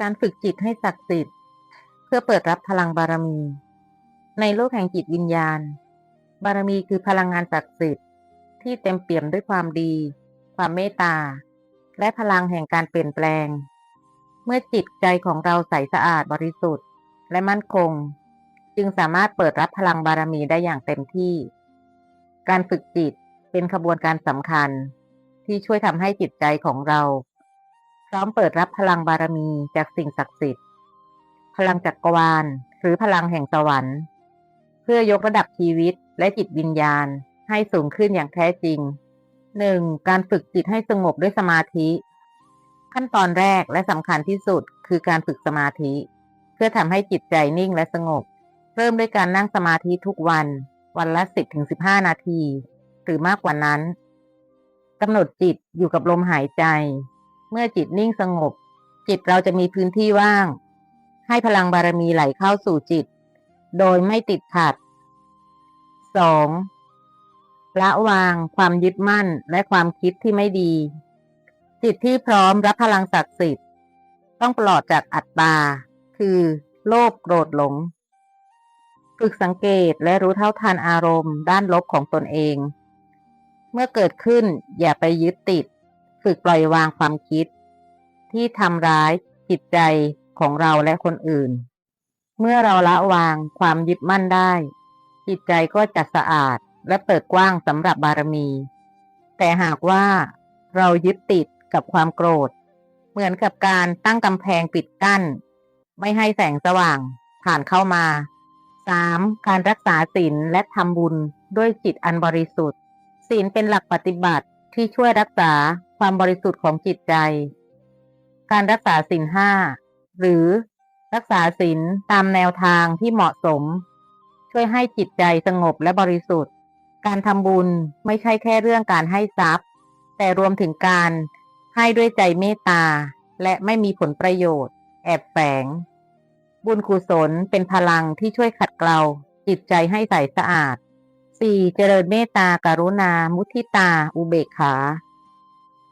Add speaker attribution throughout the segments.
Speaker 1: การฝึกจิตให้ศักดิ์สิทธิ์ เพื่อเปิดรับพลังบารมี ในโลกแห่งจิตวิญญาณ บารมีคือพลังงานศักดิ์สิทธิ์ที่เต็มเปี่ยมด้วยความดี ความเมตตา และพลังแห่งการเปลี่ยนแปลง เมื่อจิตใจของเราใสสะอาดบริสุทธิ์ และมั่นคง จึงสามารถเปิดรับพลังบารมีได้อย่างเต็มที่ การฝึกจิตเป็นขบวนการสำคัญที่ช่วยทำให้จิตใจของเรา ร้อมเปิดรับพลังบารมีจากสิ่งศักดิ์สิทธิ์ พลังจักรวาล หรือพลังแห่งสวรรค์ เพื่อยกระดับชีวิตและจิตวิญญาณให้สูงขึ้นอย่างแท้จริง 1. การฝึกจิตให้สงบด้วยสมาธิ ขั้นตอนแรกและสำคัญที่สุดคือการฝึกสมาธิ เพื่อทำให้จิตใจนิ่งและสงบ เริ่มด้วยการนั่งสมาธิทุกวัน วันละ 10-15 นาที หรือมากกว่านั้นกำหนดจิตอยู่กับลมหายใจ เมื่อจิตนิ่งสงบ จิตเราจะมีพื้นที่ว่าง ให้พลังบารมีไหลเข้าสู่จิต โดยไม่ติดขัด 2. ละวางความยึดมั่นและความคิดที่ไม่ดี จิตที่พร้อมรับพลังศักดิ์สิทธิ์ ต้องปลอดจากอัตตา คือโลภโกรธหลงฝึกสังเกตและรู้เท่าทันอารมณ์ด้านลบของตนเอง เมื่อเกิดขึ้นอย่าไปยึดติด ฝึกปล่อยวางความคิด ที่ทำร้ายจิตใจของเราและคนอื่น เมื่อเราละวางความยึดมั่นได้ จิตใจก็จะสะอาดและเปิดกว้างสำหรับบารมี แต่หากว่าเรายึดติดกับความโกรธ เหมือนกับการตั้งกำแพงปิดกั้น ไม่ให้แสงสว่างผ่านเข้ามา 3. การรักษาศีลและทำบุญด้วยจิตอันบริสุทธิ์ศีลเป็นหลักปฏิบัติที่ช่วยรักษา ความบริสุทธิ์ของจิตใจ การรักษาศีลห้าหรือรักษาศีลตามแนวทางที่เหมาะสม ช่วยให้จิตใจสงบและบริสุทธิ์ การทำบุญไม่ใช่แค่เรื่องการให้ทรัพย์ แต่รวมถึงการให้ด้วยใจเมตตา และไม่มีผลประโยชน์ แอบแฝง บุญกุศลเป็นพลังที่ช่วยขัดเกลาจิตใจให้ใสสะอาด 4. เจริญเมตตาการุณา มุทิตา อุเบกขา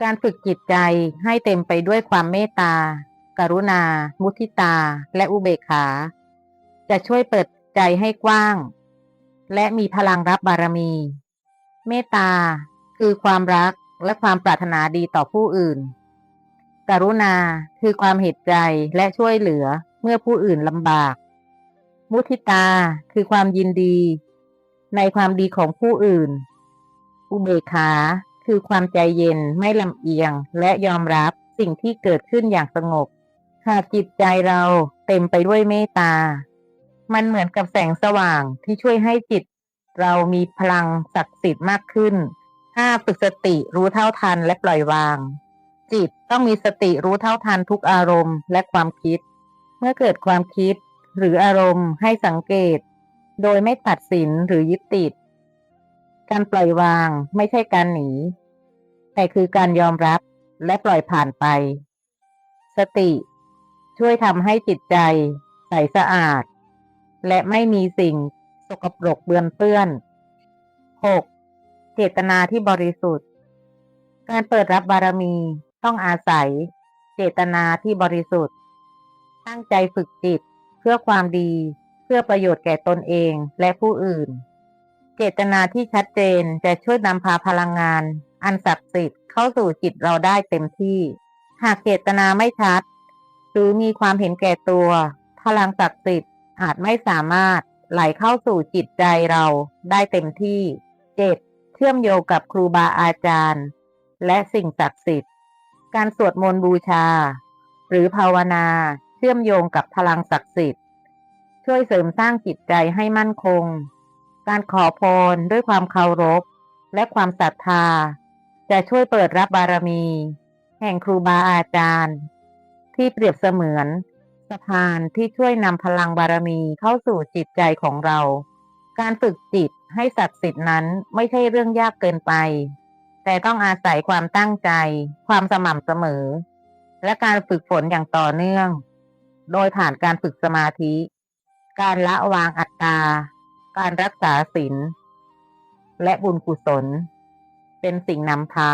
Speaker 1: การฝึกจิตใจให้เต็มไปด้วยความเมตตาการุณา มุทิตา และอุเบกขา จะช่วยเปิดใจให้กว้าง และมีพลังรับบารมี เมตตาคือความรักและความปรารถนาดีต่อผู้อื่น กรุณาคือความเห็นใจและช่วยเหลือเมื่อผู้อื่นลำบาก มุทิตาคือความยินดี ในความดีของผู้อื่นอุเบกขา คือความใจเย็นไม่ลำเอียงและยอมรับสิ่งที่เกิดขึ้นอย่างสงบ หากจิตใจเราเต็มไปด้วยเมตตา มันเหมือนกับแสงสว่างที่ช่วยให้จิต เรามีพลังศักดิ์สิทธิ์มากขึ้น ถ้าฝึกสติรู้เท่าทันและปล่อยวาง จิตต้องมีสติรู้เท่าทันทุกอารมณ์และความคิด เมื่อเกิดความคิดหรืออารมณ์ให้สังเกต โดยไม่ตัดสินหรือยึดติด การปล่อยวางไม่ใช่การหนี แต่คือการยอมรับและปล่อยผ่านไป สติช่วยทำให้จิตใจใสสะอาด และไม่มีสิ่งสกปรกเบือนเปื้อน 6. เจตนาที่บริสุทธิ์ การเปิดรับบารมีต้องอาศัย เจตนาที่บริสุทธิ์ ตั้งใจฝึกจิตเพื่อความดีเพื่อประโยชน์แก่ตนเองและผู้อื่น เจตนาที่ชัดเจนจะช่วยนำพาพลังงาน อันศักดิ์สิทธิ์เข้าสู่จิตเราได้เต็มที่ หากเจตนาไม่ชัด หรือมีความเห็นแก่ตัว พลังศักดิ์สิทธิ์อาจไม่สามารถไหลเข้าสู่จิตใจเราได้เต็มที่เจ็ดเชื่อมโยงกับครูบาอาจารย์ และสิ่งศักดิ์สิทธิ์ การสวดมนต์บูชา หรือภาวนาเชื่อมโยงกับพลังศักดิ์สิทธิ์ ช่วยเสริมสร้างจิตใจให้มั่นคง การขอพรด้วยความเคารพ และความศรัทธา จะช่วยเปิดรับบารมี แห่งครูบาอาจารย์ ที่เปรียบเสมือนสะพานที่ช่วยนำพลังบารมีเข้าสู่จิตใจของเรา การฝึกจิตให้ศักดิ์สิทธิ์นั้นไม่ใช่เรื่องยากเกินไป แต่ต้องอาศัยความตั้งใจ ความสม่ำเสมอ และการฝึกฝนอย่างต่อเนื่อง โดยผ่านการฝึกสมาธิ การละวางอัตตา การรักษาศีลและบุญกุศล เป็นสิ่งนำพา